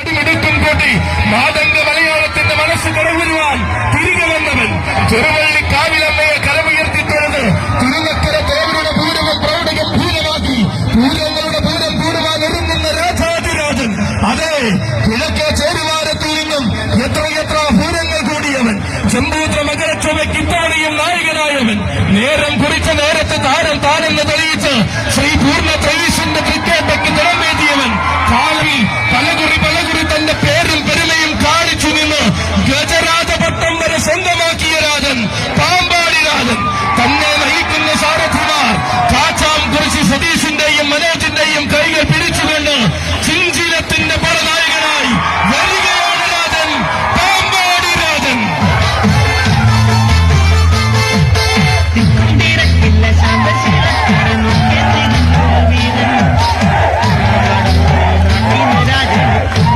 അടിമെടുക്കും കൂട്ടി. മാതന്റെ മലയാളത്തിന്റെ മനസ്സ് കടവരുവാൻ തിരികെ വന്നവൻ. ചെറുവള്ളി കാവിലമ്മയെ കരമുയർത്തി തൊഴുത് തിരുനക്കര ദേവരുടെ പൂരവും പൂരമാക്കി. പൂരങ്ങളുടെ പൂരം കൂടുവാൻ ഒരുങ്ങുന്ന രാജാതിരാജൻ. അതെ കിഴക്കേ ചേരുവാരത്തിൽ നിന്നും എത്രയെത്ര പൂരങ്ങൾ കൂടിയവൻ. ചെമ്പൂത്ര മകരച്ചൊവയ്ക്ക് ഇത്താണിയും നായകനായവൻ. നേരം കുറിച്ച നേരത്തെ കൈകൾ പിടിച്ചുകൊണ്ട്